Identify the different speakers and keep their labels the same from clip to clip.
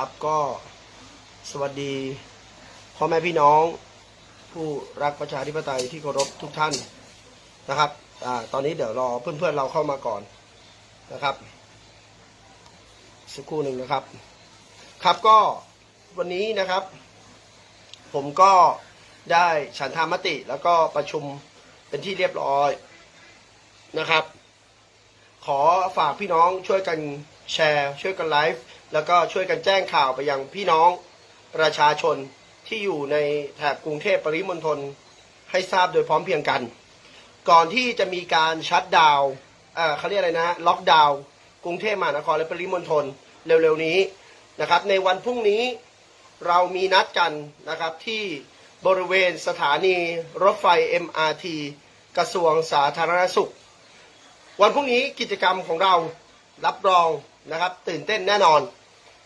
Speaker 1: ครับก็สวัสดีพ่อแม่พี่น้อง ผู้รักประชาธิปไตยที่เคารพทุกท่านนะครับอตอนนี้เดี๋ยวรอเพื่อนๆเราเข้ามาก่อนนะครับ สักครู่หนึ่งนะครับ ครับก็วันนี้นะครับ ผมก็ได้ฉันทามติแล้วก็ประชุมเป็นที่เรียบร้อยนะครับ ขอฝากพี่น้องช่วยกัน แชร์ ช่วยกันไลฟ์แล้วก็ช่วยกันแจ้งข่าวไปยังพี่น้องประชาชนที่อยู่ในแถบกรุงเทพปริมณฑลให้ทราบโดยพร้อมเพียงกัน ก่อนที่จะมีการชัดดาวน์เอ่อเขาเรียกอะไรนะล็อกดาวน์กรุงเทพมหานครและปริมณฑลเร็วๆนี้นะครับ ในวันพรุ่งนี้เรามีนัดกันนะครับที่บริเวณสถานีรถไฟ MRT กระทรวงสาธารณสุข วันพรุ่งนี้กิจกรรมของเรารับรอง นะครับ ตื่นเต้นแน่นอน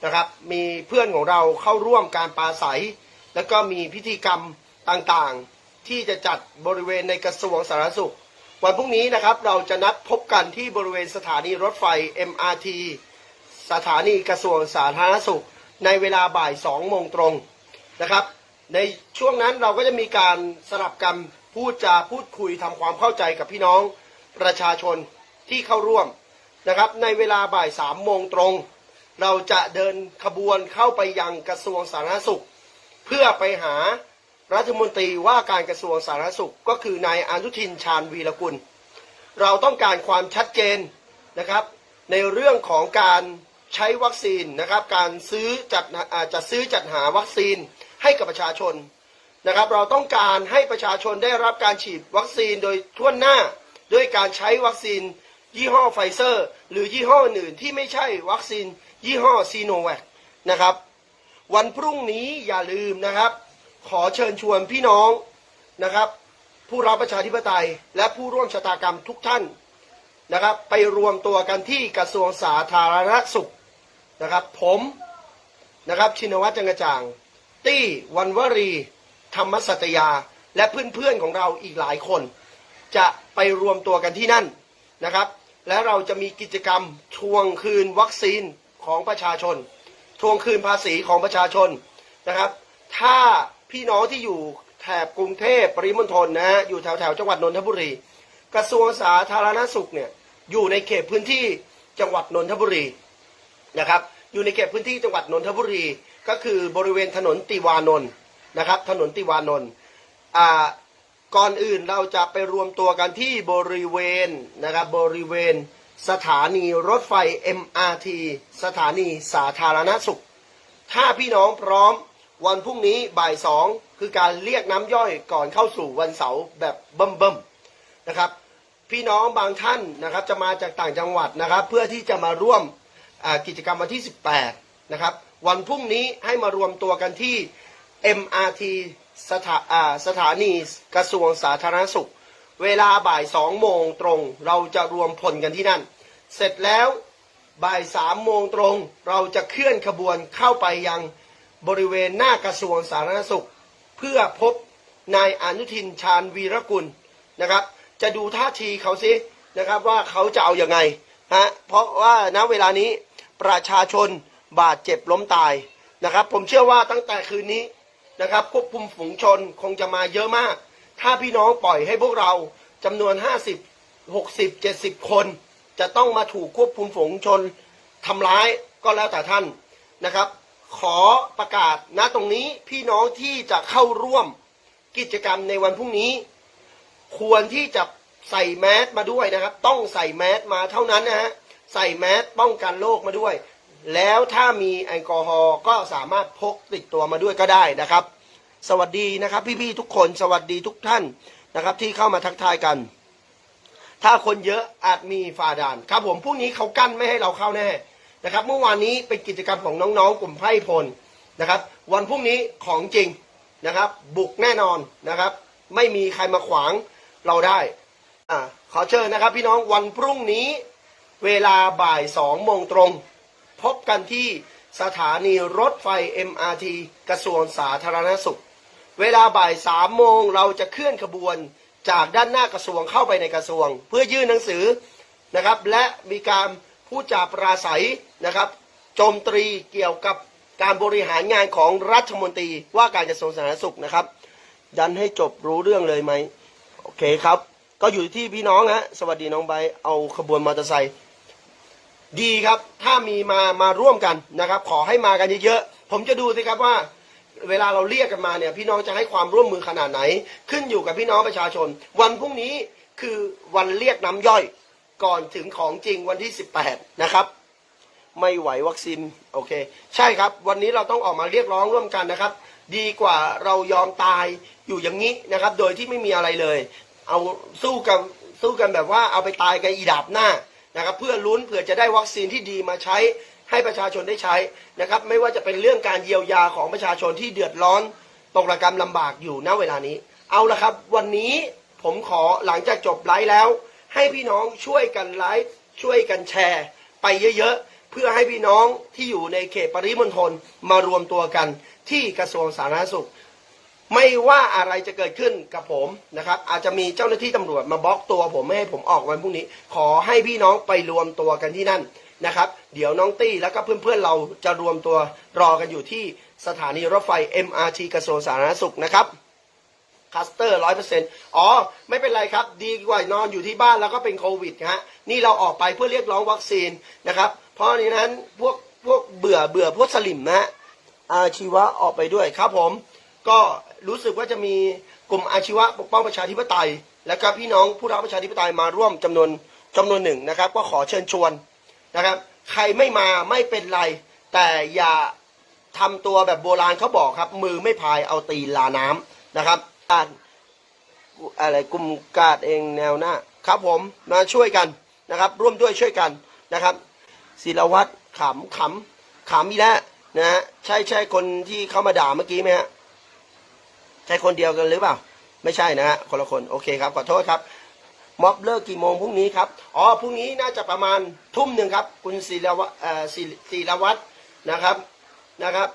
Speaker 1: นะครับ มีเพื่อนของเราเข้าร่วมการปราศัย แล้วก็มีพิธีกรรมต่างๆ ที่จะจัดบริเวณในกระทรวงสาธารณสุข วันพรุ่งนี้นะครับเราจะนัดพบกันที่บริเวณสถานีรถไฟ MRT สถานีกระทรวงสาธารณสุข ในเวลาบ่าย2โมงตรงนะครับ ในช่วงนั้นเราก็จะมีการสลับกันพูดจาพูดคุยทำความเข้าใจกับพี่น้องประชาชนที่เข้าร่วม นะครับในเวลาบ่ายสามโมงตรง เราจะเดินขบวนเข้าไปยังกระทรวงสาธารณสุข เพื่อไปหารัฐมนตรีว่าการกระทรวงสาธารณสุข ก็คือนายอนุทินชาญวีรกุล เราต้องการความชัดเจนนะครับ ในเรื่องของการใช้วัคซีนนะครับการซื้อจัดจัดซื้อจัดหาวัคซีนให้กับประชาชนนะครับ เราต้องการให้ประชาชนได้รับการฉีดวัคซีนโดยทั่วหน้า ด้วยการใช้วัคซีน ยี่ห้อไฟเซอร์ หรือยี่ห้ออื่นที่ไม่ใช่วัคซีน ยี่ห้อซีโนแวคนะครับ วันพรุ่งนี้อย่าลืมนะครับ ขอเชิญชวนพี่น้องนะครับ ผู้รับประชาธิปไตย และผู้ร่วมชะตากรรมทุกท่านนะครับ ไปรวมตัวกันที่กระทรวงสาธารณสุขนะครับ ผมนะครับชินวัตรจังกระจ่าง ตี้วันวรี ธรรมสัตยา และเพื่อนๆของเราอีกหลายคน จะไปรวมตัวกันที่นั่นนะครับ และเราจะมีกิจกรรมทวงคืนวัคซีนของประชาชน ทวงคืนภาษีของประชาชนนะครับ ถ้าพี่น้องที่อยู่แถบกรุงเทพปริมณฑลนะฮะอยู่แถวแถวจังหวัดนนทบุรี กระทรวงสาธารณสุขเนี่ยอยู่ในเขตพื้นที่จังหวัดนนทบุรีนะครับอยู่ในเขตพื้นที่จังหวัดนนทบุรี ก็คือบริเวณถนนติวานนท์นะครับ ถนนติวานนท์อ่า ก่อนอื่นเราจะไปรวมตัวกันที่บริเวณนะครับบริเวณสถานีรถไฟ MRT สถานีสาธารณสุข ถ้าพี่น้องพร้อมวันพรุ่งนี้บ่ายสองคือการเรียกน้ำย่อยก่อนเข้าสู่วันเสาร์แบบเบิ่มๆนะครับพี่น้องบางท่านนะครับจะมาจากต่างจังหวัดนะครับ เพื่อที่จะมาร่วมกิจกรรมวันที่ 18 นะครับ วันพรุ่งนี้ให้มารวมตัวกันที่ MRT สถาสถานีกระทรวงสาธารณสุข เวลาบ่ายสองโมงตรง เราจะรวมพลกันที่นั่น เสร็จแล้วบ่ายสามโมงตรง เราจะเคลื่อนขบวนเข้าไปยังบริเวณหน้ากระทรวงสาธารณสุข เพื่อพบนายอนุทินชาญวีรกุลนะครับ จะดูท่าทีเขาซินะครับว่าเขาจะเอาอยัางไงฮะเพราะว่าณเวลานี้ประชาชนบาดเจ็บล้มตายนะครับ ผมเชื่อว่าตั้งแต่คืนนี้ นะครับ ควบคุมฝูงชนคงจะมาเยอะมาก ถ้าพี่น้องปล่อยให้พวกเราจำนวน 50 60 70 คน จะต้องมาถูกควบคุมฝูงชนทำร้ายก็แล้วแต่ท่านนะครับ ขอประกาศณตรงนี้พี่น้องที่จะเข้าร่วมกิจกรรมในวันพรุ่งนี้ ควรที่จะใส่แมสมาด้วยนะครับ ต้องใส่แมสมาเท่านั้นนะฮะใส่แมสป้องกันโรคมาด้วย แล้วถ้ามีแอลกอฮอล์ก็สามารถพกติดตัวมาด้วยก็ได้นะครับ สวัสดีนะครับพี่ๆทุกคนสวัสดีทุกท่านนะครับ ที่เข้ามาทักทายกัน ถ้าคนเยอะอาจมีฝ่าด่านครับผมพรุ่งนี้เขากั้นไม่ให้เราเข้าแน่นะครับ เมื่อวานนี้เป็นกิจกรรมของน้องๆ กลุ่มไพ่พลนะครับ วันพรุ่งนี้ของจริงนะครับ บุกแน่นอนนะครับ ไม่มีใครมาขวางเราได้อ่าขอเชิญนะครับ พี่น้องวันพรุ่งนี้เวลาบ่ายสองโมงตรง พบกันที่สถานีรถไฟ MRT กระทรวงสาธารณสุข เวลาบ่ายสามโมงเราจะเคลื่อนขบวนจากด้านหน้ากระทรวงเข้าไปในกระทรวง เพื่อยื่นหนังสือนะครับ และมีการพูดจาปราศัยนะครับโจมตรีเกี่ยวกับการบริหารงานของรัฐมนตรีว่าการกระทรวงสาธารณสุขนะครับ ดันให้จบรู้เรื่องเลยไหมโอเคครับ ก็อยู่ที่พี่น้องฮะสวัสดีน้องใบเอาขบวนมอเตอร์ไซค์ ดีครับ ถ้ามีมามาร่วมกันนะครับ ขอให้มากันเยอะๆ ผมจะดูสิครับว่า เวลาเราเรียกกันมาเนี่ย พี่น้องจะให้ความร่วมมือขนาดไหน ขึ้นอยู่กับพี่น้องประชาชน วันพรุ่งนี้คือวันเรียกน้ำย่อยก่อนถึงของจริงวันที่ 18 นะครับ ไม่ไหววัคซีนโอเค ใช่ครับ วันนี้เราต้องออกมาเรียกร้องร่วมกันนะครับ ดีกว่าเรายอมตายอยู่อย่างนี้นะครับ โดยที่ไม่มีอะไรเลย เอาสู้กันสู้กันแบบว่าเอาไปตายกันอีดาบหน้า นะครับเพื่อลุ้นเผื่อจะได้วัคซีนที่ดีมาใช้ให้ประชาชนได้ใช้นะครับไม่ว่าจะเป็นเรื่องการเยียวยาของประชาชนที่เดือดร้อนตกระกรรมลำบากอยู่ณเวลานี้ เอาละครับ วันนี้ผมขอหลังจากจบไลฟ์แล้ว ให้พี่น้องช่วยกันไลฟ์ช่วยกันแชร์ ไปเยอะๆ เพื่อให้พี่น้องที่อยู่ในเขตปริมณฑลมารวมตัวกันที่กระทรวงสาธารณสุข ไม่ว่าอะไรจะเกิดขึ้นกับผมนะครับ อาจจะมีเจ้าหน้าที่ตำรวจมาบล็อกตัวผมไม่ให้ผมออกวันพรุ่งนี้ ขอให้พี่น้องไปรวมตัวกันที่นั่นนะครับ เดี๋ยวน้องตี้แล้วก็เพื่อนๆเราจะรวมตัวรอกันอยู่ที่สถานีรถไฟ MRT กระทรวงสาธารณสุขนะครับคัสเตอร์ร้อยเปอร์เซ็นต์อ๋อ ไม่เป็นไรครับ ดีกว่านอนอยู่ที่บ้านแล้วก็เป็นโควิดฮะ นี่เราออกไปเพื่อเรียกร้องวัคซีนนะครับ เพราะนี้นั้นพวกพวกเบื่อเบื่อพวกสลิมนะฮะอาชีวะออกไปด้วยครับผม ก็รู้สึกว่าจะมีกลุ่มอาชีวะปกป้องประชาธิปไตย และก็พี่น้องผู้รักประชาธิปไตยมาร่วมจำนวนจำนวนหนึ่งนะครับ ก็ขอเชิญชวนนะครับ ใครไม่มาไม่เป็นไร แต่อย่าทำตัวแบบโบราณเขาบอกครับ มือไม่พายเอาตีนลาน้ำนะครับการอะไรกลุ่มกาดเองแนวหน้าครับผมมาช่วยกันนะครับ ร่วมด้วยช่วยกันนะครับศิลวัตรขำขำขำอีแล้วนะฮะใช่ใช่คนที่เข้ามาด่าเมื่อกี้ไหมฮะ ช่คนเดียวกันหรือเปล่า ไม่ใช่นะฮะคนละคนโอเคครับขอโทษครับม็อบเลิกกี่โมงพรุ่งนี้ครับอ๋อพรุ่งนี้น่าจะประมาณทุ่มหนึ่งครับ คุณศิลวะเอ่อศิศิลวัตรนะครับนะครับ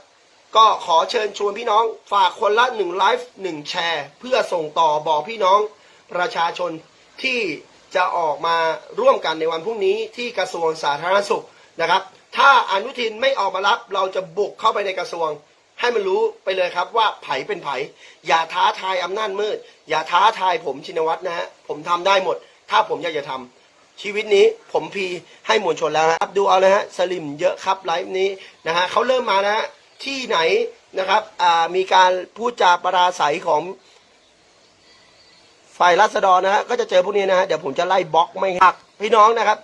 Speaker 1: ก็ขอเชิญชวนพี่น้องฝากคนละหนึ่งไลฟ์หนึ่งแชร์ เพื่อส่งต่อบอกพี่น้องประชาชนที่จะออกมาร่วมกันในวันพรุ่งนี้ที่กระทรวงสาธารณสุขนะครับ ถ้าอนุทินไม่ออกมารับเราจะบุกเข้าไปในกระทรวง ให้มันรู้ไปเลยครับว่าไผเป็นไผ อย่าท้าทายอำนาจมืด อย่าท้าทายผมชินวัตรนะฮะผมทำได้หมด ถ้าผมอยากจะทำชีวิตนี้ผมพีให้มวลชนแล้วนะครับดูเอาเลยฮะสลิมเยอะครับไลฟ์นี้นะฮะเขาเริ่มมานะฮะที่ไหนนะครับอ่ามีการพูดจาปราศัยของฝ่ายรัษฎรนะฮะก็จะเจอพวกนี้นะฮะเดี๋ยวผมจะไล่บล็อกไม่หักพี่น้องนะครับ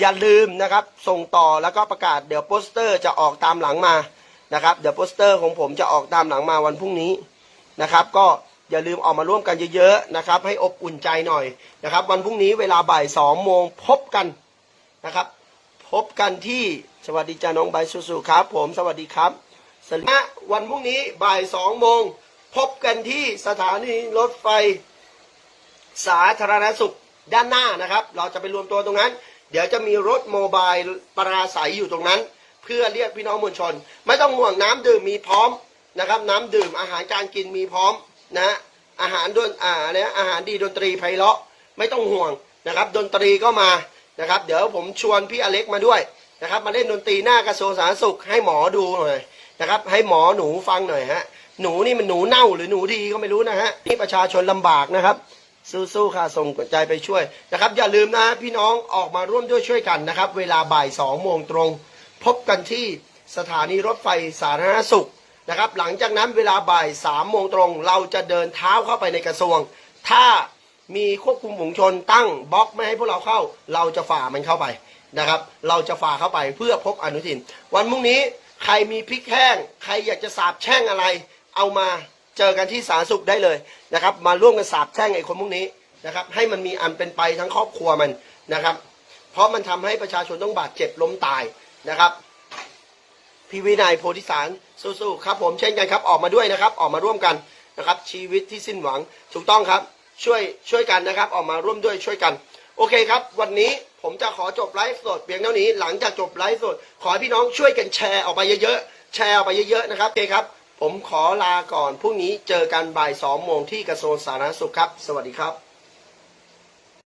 Speaker 1: อย่าลืมนะครับ ส่งต่อแล้วก็ประกาศเดี๋ยวโปสเตอร์จะออกตามหลังมา นะครับเดี๋ยวโปสเตอร์ของผมจะออกตามหลังมาวันพรุ่งนี้นะครับ ก็อย่าลืมออกมาร่วมกันเยอะๆนะครับ ให้อบอุ่นใจหน่อยนะครับ วันพรุ่งนี้เวลาบ่ายสองโมงพบกันนะครับ พบกันที่สวัสดีจ้าน้องใบสุๆครับ ผมสวัสดีครับสวัสนะวันพรุ่งนี้บ่ายสองโมงพบกันที่สถานีรถไฟสาธารณสุขด้านหน้านะครับ เราจะไปรวมตัวตรงนั้น เดี๋ยวจะมีรถโมบายปราศัยอยู่ตรงนั้น เพื่อเรียกพี่น้องมวลชน ไม่ต้องห่วงน้ำดื่มมีพร้อมนะครับ น้ำดื่มอาหารการกินมีพร้อมนะอาหารดนอ่าอะไรนะอาหารดีดนตรีไพเราะไม่ต้องห่วงนะครับ ดนตรีก็มานะครับ เดี๋ยวผมชวนพี่อเล็กมาด้วยนะครับ มาเล่นดนตรีหน้ากระทรวงสาธารณสุขให้หมอดูหน่อยนะครับ ให้หมอหนูฟังหน่อยฮะหนูนี่มันหนูเน่าหรือหนูดีก็ไม่รู้นะฮะนี่ประชาชนลำบากนะครับสู้ๆค่ะส่งใจไปช่วยนะครับ อย่าลืมนะพี่น้องออกมาร่วมด้วยช่วยกันนะครับ เวลาบ่ายสองโมงตรง พบกันที่สถานีรถไฟสาธารณสุขนะครับ หลังจากนั้นเวลาบ่ายสามโมงตรง เราจะเดินเท้าเข้าไปในกระทรวง ถ้ามีควบคุมฝูงชนตั้งบล็อกไม่ให้พวกเราเข้า เราจะฝ่ามันเข้าไปนะครับ เราจะฝ่าเข้าไปเพื่อพบอนุทิน วันพรุ่งนี้ใครมีพริกแห้ง ใครอยากจะสาบแช่งอะไร เอามาเจอกันที่สาธารณสุขได้เลยนะครับ มาร่วมกันสาบแช่งไอ้คนพวกนี้นะครับ ให้มันมีอันเป็นไปทั้งครอบครัวมันนะครับ เพราะมันทำให้ประชาชนต้องบาดเจ็บล้มตาย นะครับ พี่วินัยโพธิสารสู้ๆครับ ผมเช่นกันครับ ออกมาด้วยนะครับ ออกมาร่วมกันนะครับ ชีวิตที่สิ้นหวังถูกต้องครับ ช่วยช่วยกันนะครับ ออกมาร่วมด้วยช่วยกัน โอเคครับ วันนี้ผมจะขอจบไลฟ์สดเพียงเท่านี้หลังจากจบไลฟ์สด ขอให้พี่น้องช่วยกันแชร์ออกไปเยอะๆแชร์ออกไปเยอะๆนะครับโอเคครับ ผมขอลาก่อนพรุ่งนี้เจอกันบ่ายสองโมงที่กระทรวงสาธารณสุขครับ สวัสดีครับ